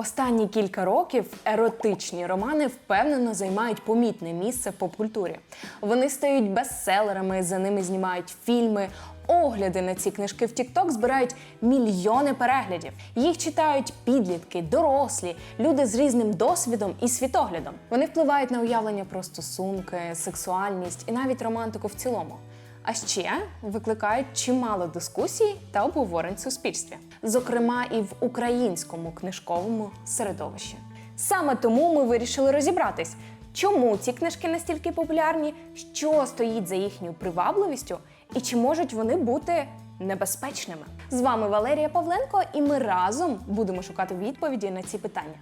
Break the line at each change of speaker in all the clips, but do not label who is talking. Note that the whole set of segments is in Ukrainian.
Останні кілька років еротичні романи впевнено займають помітне місце в попкультурі. Вони стають бестселерами, за ними знімають фільми. Огляди на ці книжки в TikTok збирають мільйони переглядів. Їх читають підлітки, дорослі, люди з різним досвідом і світоглядом. Вони впливають на уявлення про стосунки, сексуальність і навіть романтику в цілому. А ще викликають чимало дискусій та обговорень в суспільстві, зокрема і в українському книжковому середовищі. Саме тому ми вирішили розібратись, чому ці книжки настільки популярні, що стоїть за їхньою привабливістю, і чи можуть вони бути небезпечними. З вами Валерія Павленко, і ми разом будемо шукати відповіді на ці питання.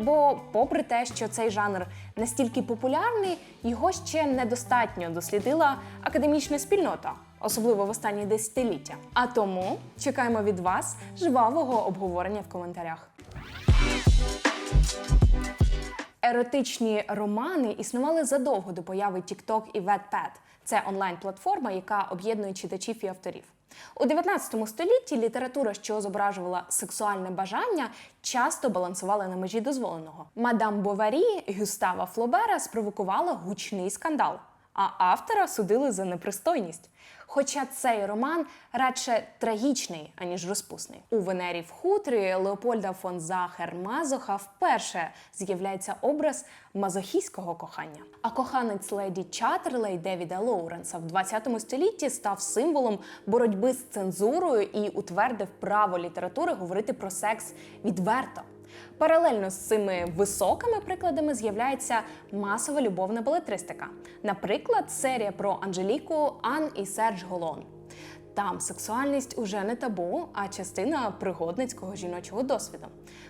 Бо, попри те, що цей жанр настільки популярний, його ще недостатньо дослідила академічна спільнота, особливо в останні десятиліття. А тому чекаємо від вас жвавого обговорення в коментарях. Еротичні романи існували задовго до появи TikTok і Wattpad. Це онлайн-платформа, яка об'єднує читачів і авторів. У 19 столітті література, що зображувала сексуальне бажання, часто балансувала на межі дозволеного. Мадам Боварі Гюстава Флобера спровокувала гучний скандал, а автора судили за непристойність. Хоча цей роман радше трагічний, аніж розпусний. У Венері в хутрі Леопольда фон Захер Мазоха вперше з'являється образ мазохістського кохання. А коханець леді Чатерлей Девіда Лоуренса в 20 столітті став символом боротьби з цензурою і утвердив право літератури говорити про секс відверто. Паралельно з цими високими прикладами з'являється масова любовна балетристика. Наприклад, серія про Анжеліку Ан і Серж Голон. Там сексуальність уже не табу, а частина пригодницького жіночого досвіду.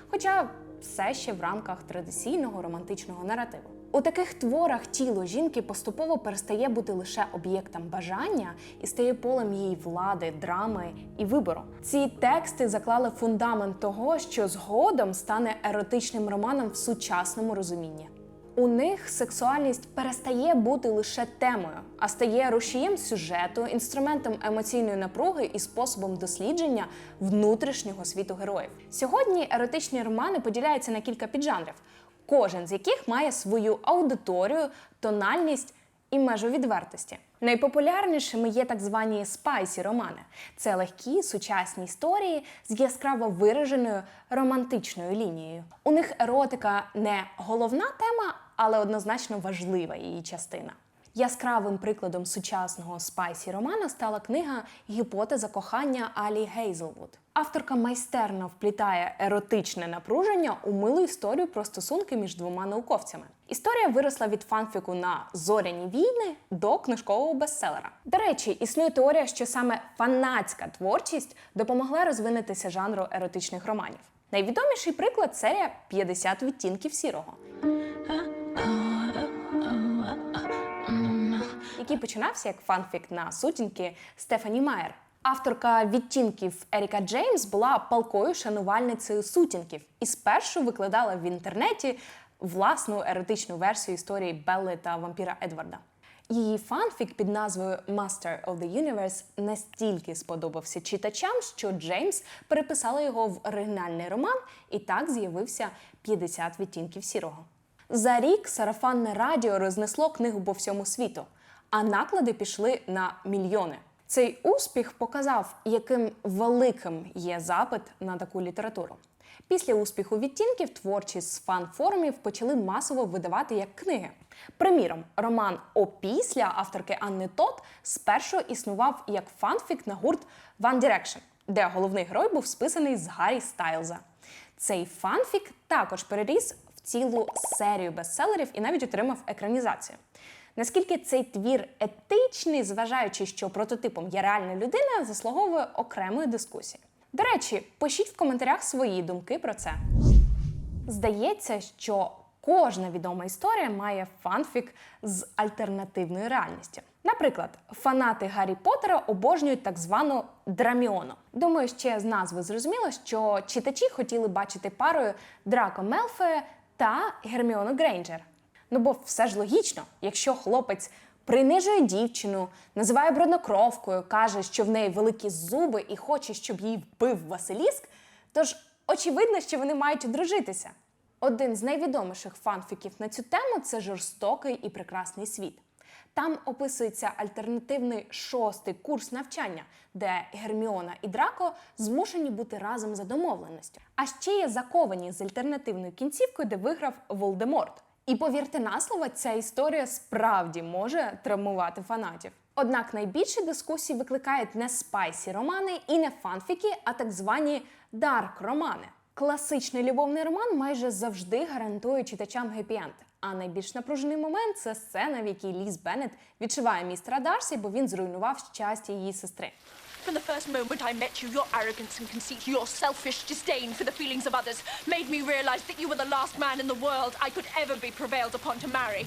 Хоча все ще в рамках традиційного романтичного наративу. У таких творах тіло жінки поступово перестає бути лише об'єктом бажання і стає полем її влади, драми і вибору. Ці тексти заклали фундамент того, що згодом стане еротичним романом в сучасному розумінні. У них сексуальність перестає бути лише темою, а стає рушієм сюжету, інструментом емоційної напруги і способом дослідження внутрішнього світу героїв. Сьогодні еротичні романи поділяються на кілька піджанрів, кожен з яких має свою аудиторію, тональність і межу відвертості. Найпопулярнішими є так звані спайсі романи. Це легкі сучасні історії з яскраво вираженою романтичною лінією. У них еротика не головна тема, але однозначно важлива її частина. Яскравим прикладом сучасного спайсі романа стала книга Гіпотеза кохання Алі Гейзелвуд. Авторка майстерно вплітає еротичне напруження у милу історію про стосунки між двома науковцями. Історія виросла від фанфіку на зоряні війни до книжкового бестселера. До речі, існує теорія, що саме фанатська творчість допомогла розвинутися жанру еротичних романів. Найвідоміший приклад серія «50 відтінків сірого. Який починався як фанфік на сутінки Стефані Майер. Авторка відтінків Еріка Джеймс була палкою шанувальницею сутінків і спершу викладала в інтернеті власну еротичну версію історії Белли та вампіра Едварда. Її фанфік під назвою Master of the Universe настільки сподобався читачам, що Джеймс переписала його в оригінальний роман, і так з'явився 50 відтінків сірого. За рік сарафанне радіо рознесло книгу по всьому світу, а наклади пішли на мільйони. Цей успіх показав, яким великим є запит на таку літературу. Після успіху відтінків творчі з фан-форумів почали масово видавати як книги. Приміром, роман Опісля авторки Анни Тот спершу існував як фанфік на гурт One Direction, де головний герой був списаний з Гаррі Стайлза. Цей фанфік також переріс в цілу серію бестселерів і навіть отримав екранізацію. Наскільки цей твір етичний, зважаючи, що прототипом є реальна людина, заслуговує окремої дискусії. До речі, пишіть в коментарях свої думки про це. Здається, що кожна відома історія має фанфік з альтернативної реальності. Наприклад, фанати Гаррі Поттера обожнюють так звану драміону. Думаю, ще з назви зрозуміло, що читачі хотіли бачити парою Драко Мелфоя та Герміону Грейнджер. Ну бо все ж логічно, якщо хлопець принижує дівчину, називає бруднокровкою, каже, що в неї великі зуби і хоче, щоб її вбив Василіск, то ж Очевидно, що вони мають одружитися. Один з найвідоміших фанфіків на цю тему це жорстокий і прекрасний світ. Там описується альтернативний шостий курс навчання, де Герміона і Драко змушені бути разом за домовленістю. А ще є заковані з альтернативною кінцівкою, де виграв Волдеморт. І повірте на слово, ця історія справді може травмувати фанатів. Однак найбільше дискусій викликають не спайсі романи і не фанфіки, а так звані дарк романи. Класичний любовний роман майже завжди гарантує читачам гепі-енд. А найбільш напружений момент це сцена, в якій Ліз Беннет відчуває містера Дарсі, бо він зруйнував щастя її сестри.
From the first moment I met you, your arrogance and conceit, your selfish disdain for the feelings of others, made me realize that you were the last man in the world I could ever be prevailed upon to marry.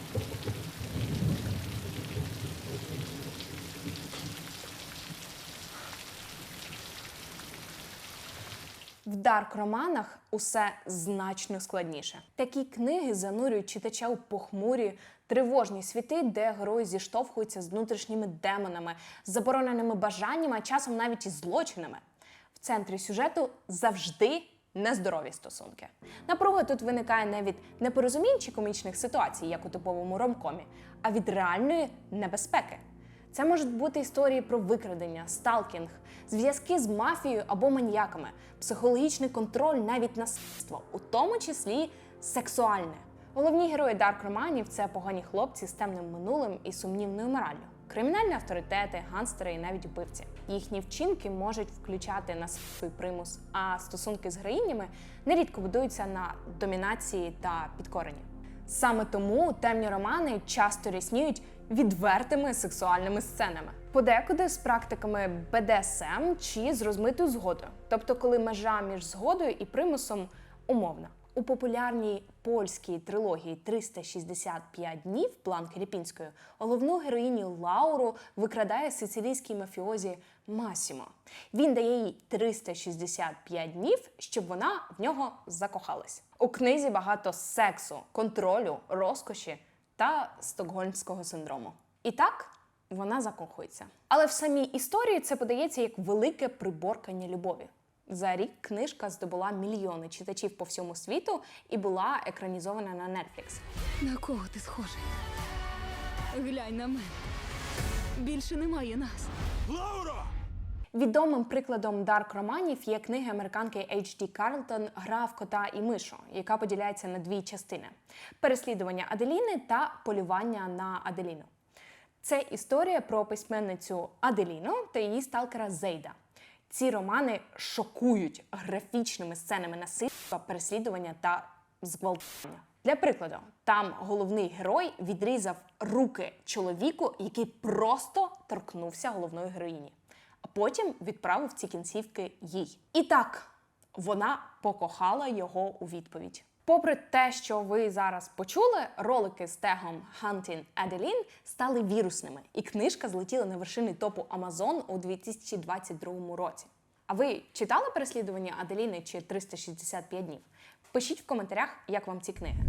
В дарк-романах усе значно складніше. Такі книги занурюють читача у похмурі, тривожні світи, де герої зіштовхуються з внутрішніми демонами, забороненими бажаннями, а часом навіть із злочинами. В центрі сюжету завжди нездорові стосунки. Напруга тут виникає не від непорозумінь чи комічних ситуацій, як у типовому ромкомі, а від реальної небезпеки. Це можуть бути історії про викрадення, сталкінг, зв'язки з мафією або маніяками, психологічний контроль, навіть насильство, у тому числі сексуальне. Головні герої дарк романів це погані хлопці з темним минулим і сумнівною мораллю. Кримінальні авторитети, ганстери і навіть вбивці. Їхні вчинки можуть включати насильство і примус, а стосунки з героїнями нерідко будуються на домінації та підкоренні. Саме тому темні романи часто рясніють відвертими сексуальними сценами, подекуди з практиками БДСМ чи з розмитою згодою, тобто коли межа між згодою і примусом умовна. У популярній польській трилогії «365 днів Бланки Ліпінської головну героїню Лауру викрадає сицилійський мафіозі Масімо. Він дає їй 365 днів, щоб вона в нього закохалась. У книзі багато сексу, контролю, розкоші та стокгольмського синдрому. І так вона закохується. Але в самій історії це подається як велике приборкання любові. За рік книжка здобула мільйони читачів по всьому світу і була екранізована на Netflix.
На кого ти схожий? Глянь на мене. Більше немає нас.
Відомим прикладом дарк романів є книга американки H.D. Карлтон Гра в кота і мишу, яка поділяється на дві частини: переслідування Аделіни та полювання на Аделіну. Це історія про письменницю Аделіну та її сталкера Зейда. Ці романи шокують графічними сценами насильства, переслідування та зґвалтування. Для прикладу, там головний герой відрізав руки чоловіку, який просто торкнувся головної героїні, а потім відправив ці кінцівки їй. І так вона покохала його у відповідь. Попри те, що ви зараз почули, ролики з тегом Hunting Adeline стали вірусними, і книжка злетіла на вершини топу Amazon у 2022 році. А ви читали переслідування Аделіни чи 365 днів? Пишіть в коментарях, як вам ці книги.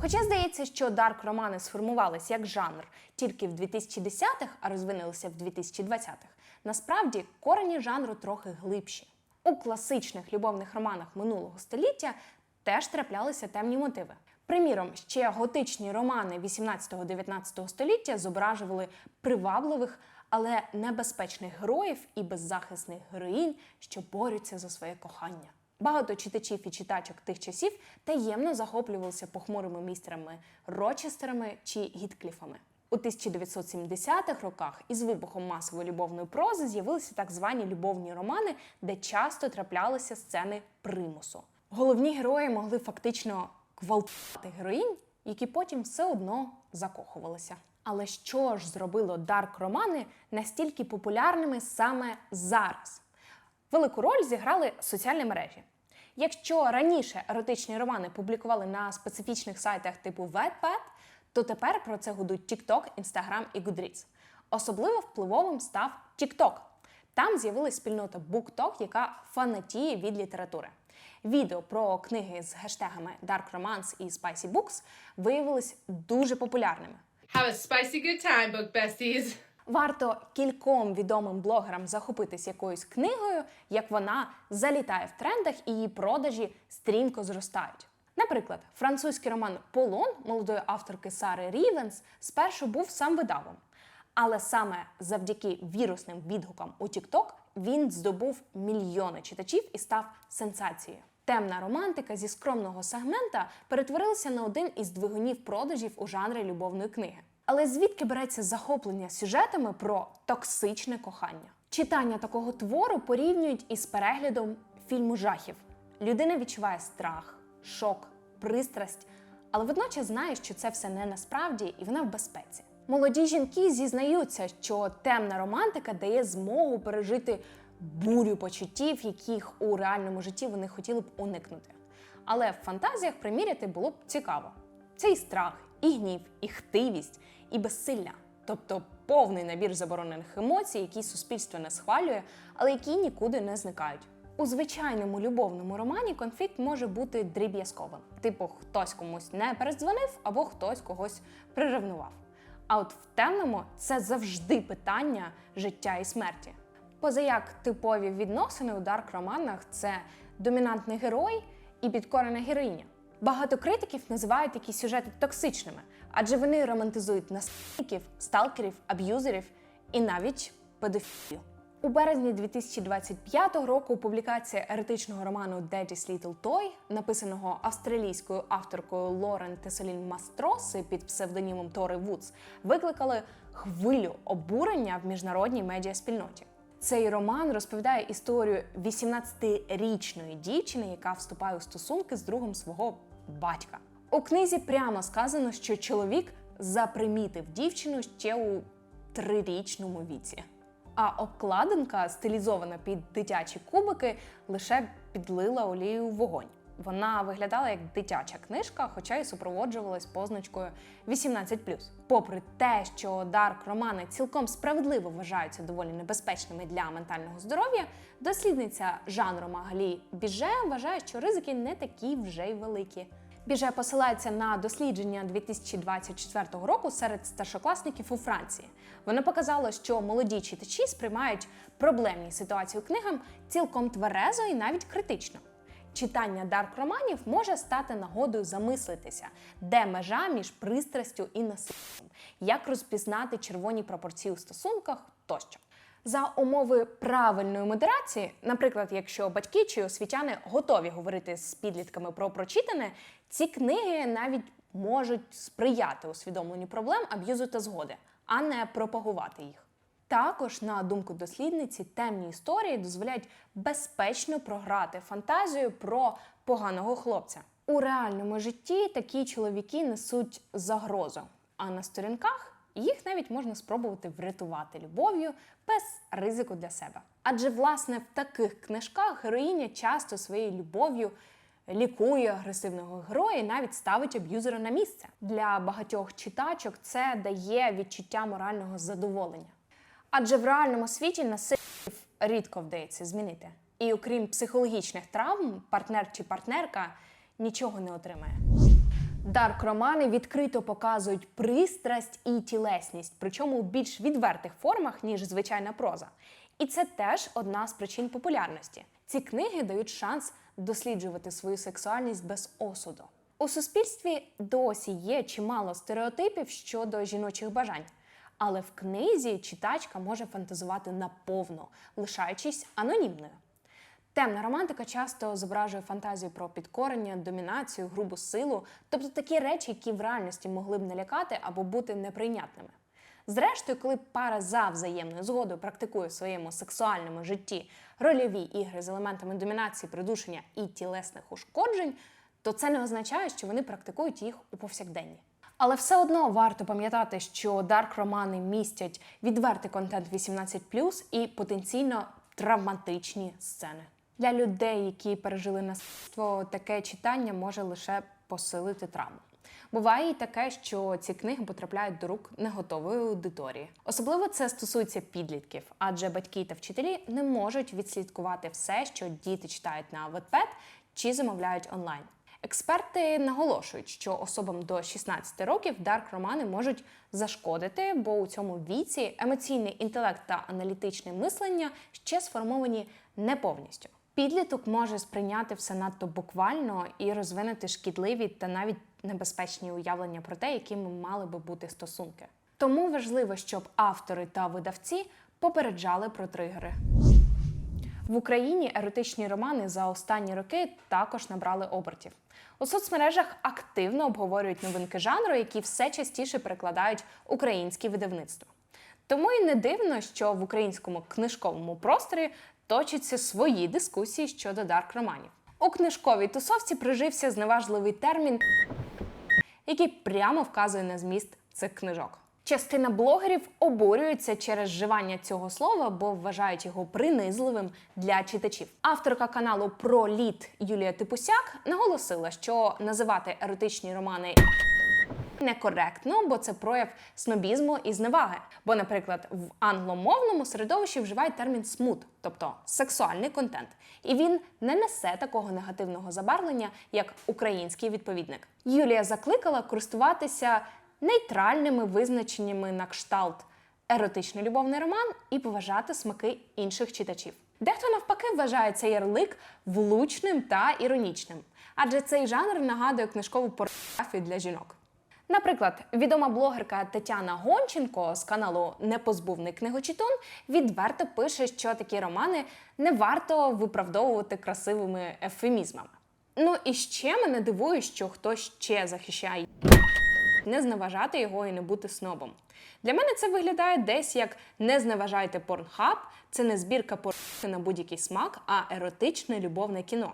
Хоча здається, що дарк романи сформувались як жанр тільки в 2010-х, а розвинулися в 2020-х, насправді корені жанру трохи глибші. У класичних любовних романах минулого століття теж траплялися темні мотиви. Приміром, ще готичні романи 18-19 століття зображували привабливих, але небезпечних героїв і беззахисних героїнь, що борються за своє кохання. Багато читачів і читачок тих часів таємно захоплювалися похмурими містерами Рочестерами чи Гіткліфами. У 1970-х роках із вибухом масової любовної прози з'явилися так звані любовні романи, де часто траплялися сцени примусу. Головні герої могли фактично гвалтувати героїнь, які потім все одно закохувалися. Але що ж зробило дарк-романи настільки популярними саме зараз? Велику роль зіграли соціальні мережі. Якщо раніше еротичні романи публікували на специфічних сайтах типу Wattpad, то тепер про це гудуть TikTok, Instagram і Goodreads. Особливо впливовим став TikTok. Там з'явилась спільнота BookTok, яка фанатіє від літератури. Відео про книги з гештегами Dark Romance і Spicy Books виявились дуже популярними.
Have a spicy good time, book besties.
Варто кільком відомим блогерам захопитись якоюсь книгою, як вона залітає в трендах і її продажі стрімко зростають. Наприклад, французький роман Полон молодої авторки Сари Рівенс спершу був сам видавом. Але саме завдяки вірусним відгукам у TikTok він здобув мільйони читачів і став сенсацією. Темна романтика зі скромного сегмента перетворилася на один із двигунів продажів у жанрі любовної книги. Але звідки береться захоплення сюжетами про токсичне кохання? Читання такого твору порівнюють із переглядом фільму жахів. Людина відчуває страх, шок, пристрасть, але водночас знає, що це все не насправді і вона в безпеці. Молоді жінки зізнаються, що темна романтика дає змогу пережити бурю почуттів, яких у реальному житті вони хотіли б уникнути. Але в фантазіях приміряти було б цікаво. Це і страх, і гнів, і хтивість, і безсилля, тобто повний набір заборонених емоцій, які суспільство не схвалює, але які нікуди не зникають. У звичайному любовному романі конфлікт може бути дріб'язковим. Типу, хтось комусь не передзвонив або хтось когось приревнував. А от в темному це завжди питання життя і смерті. Позаяк типові відносини у дарк-романах це домінантний герой і підкорена героїня. Багато критиків називають такі сюжети токсичними, адже вони романтизують насильників, сталкерів, аб'юзерів і навіть педофілію. У березні 2025 року публікація еретичного роману Daddy's Little Toy, написаного австралійською авторкою Лорен Тесолін Мастроси під псевдонімом Тори Вудс, викликали хвилю обурення в міжнародній медіаспільноті. Цей роман розповідає історію 18-річної дівчини, яка вступає у стосунки з другом свого батька. У книзі прямо сказано, що чоловік запримітив дівчину ще у трирічному віці. А обкладинка, стилізована під дитячі кубики, лише підлила олію в вогонь. Вона виглядала як дитяча книжка, хоча й супроводжувалась позначкою 18+. Попри те, що дарк романи цілком справедливо вважаються доволі небезпечними для ментального здоров'я, дослідниця жанру Магалі Біже вважає, що ризики не такі вже й великі. Біже посилається на дослідження 2024 року серед старшокласників у Франції. Воно показало, що молоді читачі сприймають проблемні ситуації книгам цілком тверезо і навіть критично. Читання дарк-романів може стати нагодою замислитися, де межа між пристрастю і насиллям, як розпізнати червоні пропорції у стосунках тощо. За умови правильної модерації, наприклад, якщо батьки чи освітяни готові говорити з підлітками про прочитане, ці книги навіть можуть сприяти усвідомленню проблем аб'юзу та згоди, а не пропагувати їх. Також, на думку дослідниці, темні історії дозволяють безпечно програти фантазію про поганого хлопця. У реальному житті такі чоловіки несуть загрозу, а на сторінках їх навіть можна спробувати врятувати любов'ю без ризику для себе. Адже, власне, в таких книжках героїня часто своєю любов'ю лікує агресивного героя і навіть ставить аб'юзера на місце. Для багатьох читачок це дає відчуття морального задоволення. Адже в реальному світі насильників рідко вдається змінити. І окрім психологічних травм, партнер чи партнерка нічого не отримає. Дарк-романи відкрито показують пристрасть і тілесність, причому у більш відвертих формах, ніж звичайна проза. І це теж одна з причин популярності. Ці книги дають шанс досліджувати свою сексуальність без осуду. У суспільстві досі є чимало стереотипів щодо жіночих бажань. Але в книзі читачка може фантазувати наповно, лишаючись анонімною. Темна романтика часто зображує фантазію про підкорення, домінацію, грубу силу, тобто такі речі, які в реальності могли б налякати або бути неприйнятними. Зрештою, коли пара за взаємною згодою практикує в своєму сексуальному житті рольові ігри з елементами домінації, придушення і тілесних ушкоджень, то це не означає, що вони практикують їх у повсякденні. Але все одно варто пам'ятати, що дарк-романи містять відвертий контент 18+, і потенційно травматичні сцени. Для людей, які пережили насильство, таке читання може лише посилити травму. Буває і таке, що ці книги потрапляють до рук неготової аудиторії. Особливо це стосується підлітків, адже батьки та вчителі не можуть відслідкувати все, що діти читають на Wattpad чи замовляють онлайн. Експерти наголошують, що особам до 16 років дарк романи можуть зашкодити, бо у цьому віці емоційний інтелект та аналітичне мислення ще сформовані не повністю. Підліток може сприйняти все надто буквально і розвинути шкідливі та навіть небезпечні уявлення про те, якими мали би бути стосунки. Тому важливо, щоб автори та видавці попереджали про тригери. В Україні еротичні романи за останні роки також набрали обертів. У соцмережах активно обговорюють новинки жанру, які все частіше перекладають українські видавництва. Тому і не дивно, що в українському книжковому просторі точаться свої дискусії щодо дарк романів. У книжковій тусовці прижився зневажливий термін, який прямо вказує на зміст цих книжок. Частина блогерів обурюється через вживання цього слова, бо вважають його принизливим для читачів. Авторка каналу про літ Юлія Типусяк наголосила, що називати еротичні романи некоректно, бо це прояв снобізму і зневаги. Бо, наприклад, в англомовному середовищі вживають термін смут, тобто сексуальний контент, і він не несе такого негативного забарвлення, як український відповідник. Юлія закликала користуватися нейтральними визначеннями на кшталт еротичний любовний роман і поважати смаки інших читачів. Дехто навпаки вважає цей ярлик влучним та іронічним, адже цей жанр нагадує книжкову порнографію для жінок. Наприклад, відома блогерка Тетяна Гонченко з каналу Непозбувний книгочитун відверто пише, що такі романи не варто виправдовувати красивими ефемізмами. Ну і ще мене дивує, що хтось ще захищає не зневажати його і не бути снобом. Для мене це виглядає десь як не зневажайте порнхаб, це не збірка порнхаб на будь-який смак, а еротичне любовне кіно.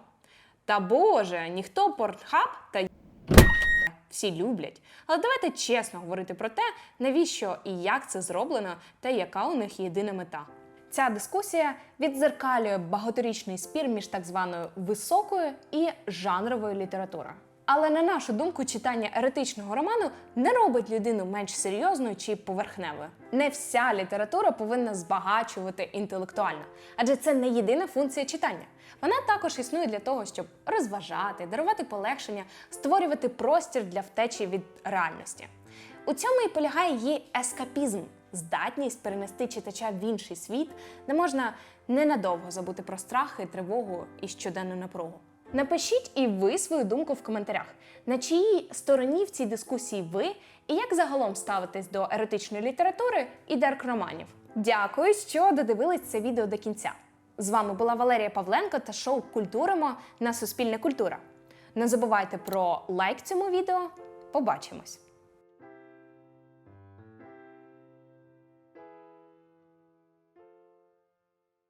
Та Боже, ніхто порнхаб та всі люблять. Але давайте чесно говорити про те, навіщо і як це зроблено, та яка у них єдина мета. Ця дискусія відзеркалює багаторічний спір між так званою високою і жанровою літературою. Але на нашу думку, читання еретичного роману не робить людину менш серйозною чи поверхневою. Не вся література повинна збагачувати інтелектуально, адже це не єдина функція читання. Вона також існує для того, щоб розважати, дарувати полегшення, створювати простір для втечі від реальності. У цьому і полягає її ескапізм, здатність перенести читача в інший світ, де можна ненадовго забути про страхи, тривогу і щоденну напругу. Напишіть і ви свою думку в коментарях, на чиїй стороні в цій дискусії ви і як загалом ставитесь до еротичної літератури і дарк-романів. Дякую, що додивились це відео до кінця. З вами була Валерія Павленко та шоу Культуримо на Суспільне культура. Не забувайте про лайк цьому відео. Побачимось!